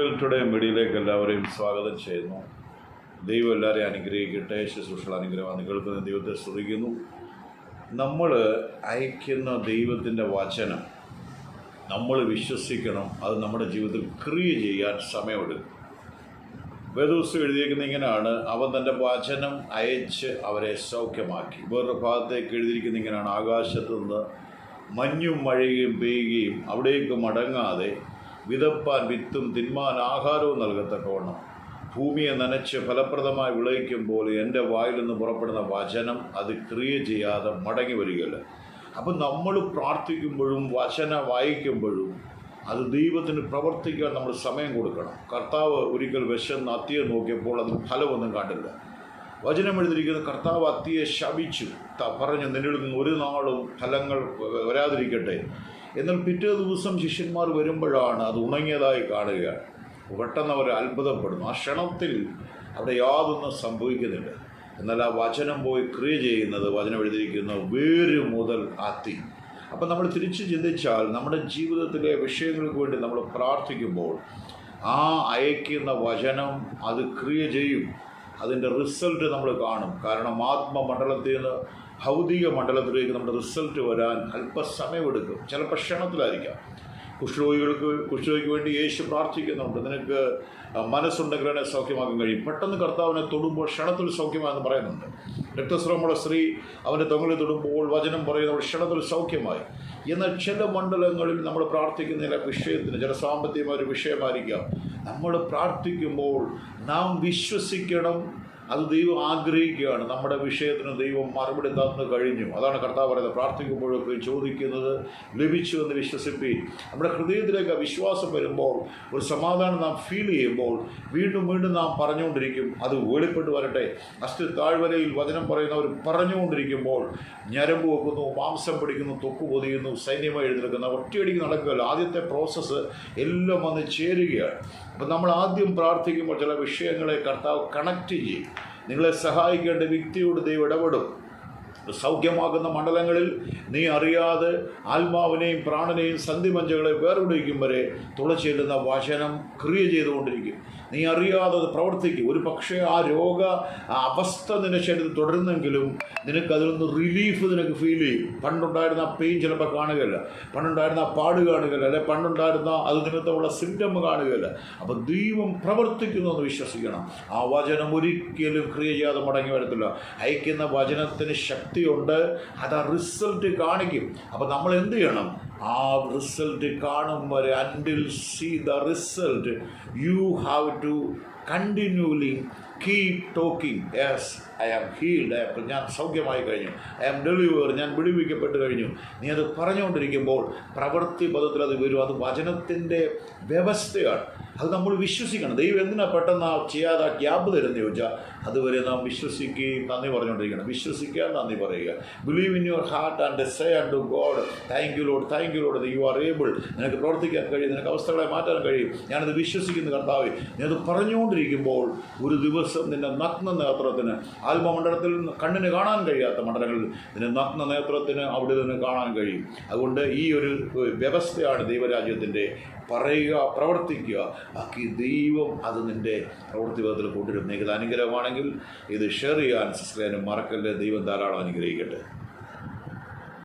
Today മീഡിയയിലേക്ക് എല്ലാവരെയും സ്വാഗതം ചെയ്യുന്നു. ദൈവം എല്ലാവരെയും അനുഗ്രഹിക്കട്ടെ. ശുശ്രൂഷകൾ അനുഗ്രഹം കേൾക്കുന്ന ദൈവത്തെ ശ്രദ്ധിക്കുന്നു നമ്മൾ അയക്കുന്ന ദൈവത്തിന്റെ വചനം നമ്മൾ വിശ്വസിക്കണം. അത് നമ്മുടെ ജീവിതത്തിൽ ക്രിയ ചെയ്യാൻ സമയമെടുക്കും. വേദോസ് എഴുതിയിരിക്കുന്ന ഇങ്ങനെയാണ്. അവൻ തന്റെ വചനം അയച്ച് അവരെ സൗഖ്യമാക്കി. വേറൊരു ഭാഗത്തേക്ക് എഴുതിയിരിക്കുന്ന ഇങ്ങനെയാണ്. ആകാശത്ത് നിന്ന് മഞ്ഞും മഴയും പെയ്യുകയും അവിടേക്ക് മടങ്ങാതെ വിതപ്പാൻ വിത്തും തിന്മാൻ ആഹാരവും നൽകത്തക്കവണ്ണം. ഭൂമിയെ നനച്ച് ഫലപ്രദമായി വിളയിക്കുമ്പോൾ എന്റെ വായിൽ നിന്ന് പുറപ്പെടുന്ന വചനം അത് ക്രിയ ചെയ്യാതെ മടങ്ങി വരികയില്ല. അപ്പം നമ്മൾ പ്രാർത്ഥിക്കുമ്പോഴും വചന വായിക്കുമ്പോഴും അത് ദൈവത്തിന് പ്രവർത്തിക്കാൻ നമ്മൾ സമയം കൊടുക്കണം. കർത്താവ് ഒരിക്കൽ വിശന്ന് അത്തിയെ നോക്കിയപ്പോൾ അതിന് ഫലമൊന്നും കണ്ടില്ല. വചനം എഴുതിയിരിക്കുന്ന കർത്താവ് അത്തിയെ ശപിച്ചു. പറഞ്ഞു നിന്നിൽ നിന്ന് ഒരു നാളും ഫലങ്ങൾ വരാതിരിക്കട്ടെ. എന്നാൽ പിറ്റേ ദിവസം ശിഷ്യന്മാർ വരുമ്പോഴാണ് അത് ഉണങ്ങിയതായി കാണുക പെട്ടെന്ന് അവർ അത്ഭുതപ്പെടുന്നു. ആ ക്ഷണത്തിൽ അവിടെ യാതൊന്നും സംഭവിക്കുന്നില്ല. എന്നാൽ ആ വചനം പോയി ക്രിയ ചെയ്യുന്നത് വചനം എഴുതിയിരിക്കുന്ന വേര് മുതൽ അത്തി അപ്പം നമ്മൾ തിരിച്ച് ചിന്തിച്ചാൽ നമ്മുടെ ജീവിതത്തിലെ വിഷയങ്ങൾക്ക് വേണ്ടി നമ്മൾ പ്രാർത്ഥിക്കുമ്പോൾ ആ അയക്കുന്ന വചനം അത് ക്രിയ ചെയ്യും. അതിന്റെ റിസൾട്ട് നമ്മൾ കാണും. കാരണം ആത്മമണ്ഡലത്തിൽ നിന്ന് ഭൗതിക മണ്ഡലത്തിലേക്ക് നമ്മുടെ റിസൾട്ട് വരാൻ അല്പസമയമെടുക്കും. ചിലപ്പോൾ ക്ഷണത്തിലായിരിക്കാം. കുഷ്ഠരോഗികൾക്ക് കുഷ്ഠരോഗിക്ക് വേണ്ടി യേശു പ്രാർത്ഥിക്കുന്നുണ്ട്. നിനക്ക് മനസ്സുണ്ടെങ്കിൽ എന്നെ സൗഖ്യമാക്കാൻ കഴിയും. പെട്ടെന്ന് കർത്താവിനെ തൊടുമ്പോൾ ക്ഷണത്തിൽ സൗഖ്യമായെന്ന് പറയുന്നുണ്ട്. രക്തസ്രവമുള്ള സ്ത്രീ അവന്റെ തൊങ്ങലിൽ തൊടുമ്പോൾ വചനം പറയുന്നവൾ ക്ഷണത്തിൽ സൗഖ്യമായി. എന്നാൽ ചില മണ്ഡലങ്ങളിൽ നമ്മൾ പ്രാർത്ഥിക്കുന്ന ചില വിഷയത്തിന് ചില സാമ്പത്തികമായ ഒരു വിഷയമായിരിക്കാം. നമ്മൾ പ്രാർത്ഥിക്കുമ്പോൾ നാം വിശ്വസിക്കണം അത് ദൈവം ആഗ്രഹിക്കുകയാണ്. നമ്മുടെ വിഷയത്തിന് ദൈവം മറുപടി തന്നു കഴിഞ്ഞു. അതാണ് കർത്താവ് പറയുന്നത്. പ്രാർത്ഥിക്കുമ്പോഴൊക്കെ ചോദിക്കുന്നത് ലഭിച്ചു എന്ന് വിശ്വസിപ്പി. നമ്മുടെ ഹൃദയത്തിലേക്ക് വിശ്വാസം വരുമ്പോൾ ഒരു സമാധാനം നാം ഫീൽ ചെയ്യുമ്പോൾ വീണ്ടും വീണ്ടും നാം പറഞ്ഞുകൊണ്ടിരിക്കും അത് വെളിപ്പെട്ട് വരട്ടെ. അസ്ഥി താഴ്വരയിൽ വചനം പറയുന്നവർ പറഞ്ഞുകൊണ്ടിരിക്കുമ്പോൾ ഞരമ്പ് വെക്കുന്നു മാംസം പിടിക്കുന്നു തൊക്ക് പൊതിയുന്നു സൈന്യമായി എഴുന്നേൽക്കുന്നു. ഒറ്റയടിക്ക് നടക്കുകയല്ല. ആദ്യത്തെ പ്രോസസ്സ് എല്ലാം വന്ന് ചേരുകയാണ്. അപ്പം നമ്മൾ ആദ്യം പ്രാർത്ഥിക്കുമ്പോൾ ചില വിഷയങ്ങളെ കർത്താവ് കണക്ട് ചെയ്യും. നിങ്ങളെ സഹായിക്കേണ്ട വ്യക്തിയോട് ദൈവം ഇടപെടും. സൗഖ്യമാകുന്ന മണ്ഡലങ്ങളിൽ നീ അറിയാതെ ആത്മാവിനെയും പ്രാണനെയും സന്ധിമഞ്ചകളെ വേർപിടിക്കും വരെ തുളച്ചെല്ലുന്ന വചനം ക്രിയ ചെയ്തുകൊണ്ടിരിക്കും. നീ അറിയാതെ അത് പ്രവർത്തിക്കും. ഒരു പക്ഷേ ആ രോഗ അവസ്ഥ നിന്റെ ശരീരത്തിൽ തുടരുന്നെങ്കിലും നിനക്ക് അതിൽ നിന്ന് റിലീഫ് നിനക്ക് ഫീൽ ചെയ്യും. പണ്ടുണ്ടായിരുന്ന ആ പെയിൻ ചിലപ്പോൾ കാണുകയില്ല. പണ്ടുണ്ടായിരുന്ന ആ പാട് കാണുകയില്ല. അല്ലെ പണ്ടുണ്ടായിരുന്ന അത് നിമിത്തമുള്ള സിംറ്റം കാണുകയില്ല. അപ്പോൾ ദൈവം പ്രവർത്തിക്കുന്നു എന്ന് വിശ്വസിക്കണം. ആ വചനം ഒരിക്കലും ക്രിയ ചെയ്യാതെ മടങ്ങി വരത്തില്ല. അയക്കുന്ന വചനത്തിന് ശക്തിയുണ്ട്. അത് ആ റിസൾട്ട് കാണിക്കും. അപ്പോൾ നമ്മൾ എന്ത് ചെയ്യണം? ആ റിസൾട്ട് കാണും വരെ until see the result you have to continuously keep talking yes I am healed I am ഞാൻ സൗഖ്യമായി കഴിഞ്ഞു. ഐ ആം ഡെലിവർ ഞാൻ വിടുവിക്കപ്പെട്ട് കഴിഞ്ഞു. നീ അത് പറഞ്ഞുകൊണ്ടിരിക്കുമ്പോൾ പ്രവൃത്തി പദത്തിൽ അത് വരും. അത് വചനത്തിന്റെ വ്യവസ്ഥയാണ്. അത് നമ്മൾ വിശ്വസിക്കണം. ദൈവം എന്തിനാ പെട്ടെന്ന് ആ ചെയ്യാതെ ആ ഗ്യാപ്പ് തരുന്ന ചോദിച്ചാൽ അതുവരെ നാം വിശ്വസിക്കുകയും നന്ദി പറഞ്ഞുകൊണ്ടിരിക്കണം. വിശ്വസിക്കുക നന്ദി പറയുക. Believe in your heart and say and to God thank you Lord thank you Lord you are able നിനക്ക് പ്രവർത്തിക്കാൻ കഴിയും. നിനക്ക് അവസ്ഥകളെ മാറ്റാൻ കഴിയും. ഞാനത് വിശ്വസിക്കുന്ന കർത്താവ്. അത് പറഞ്ഞുകൊണ്ടിരിക്കുമ്പോൾ ഒരു ദിവസം നിന്റെ നഗ്ന നേത്രത്തിന് ആത്മമണ്ഡലത്തിൽ കണ്ണിന് കാണാൻ കഴിയാത്ത മണ്ഡലങ്ങളിൽ നിന്റെ നഗ്ന നേത്രത്തിന് അവിടെ നിന്ന് കാണാൻ കഴിയും. അതുകൊണ്ട് ഈ ഒരു വ്യവസ്ഥയാണ് ദൈവരാജ്യത്തിന്റെ പറയുക പ്രവർത്തിക്കുക. ബാക്കി ദൈവം അത് നിന്റെ പ്രവൃത്തി പദത്തിൽ കൊണ്ടുവരും. നിങ്ങൾക്ക് അനുഗ്രഹമാണെങ്കിൽ ഇത് ഷെയർ ചെയ്യാൻ സിസ്റ്ററിയാനും മറക്കല്ലേ? ദൈവം ധാരാളം അനുഗ്രഹിക്കട്ടെ.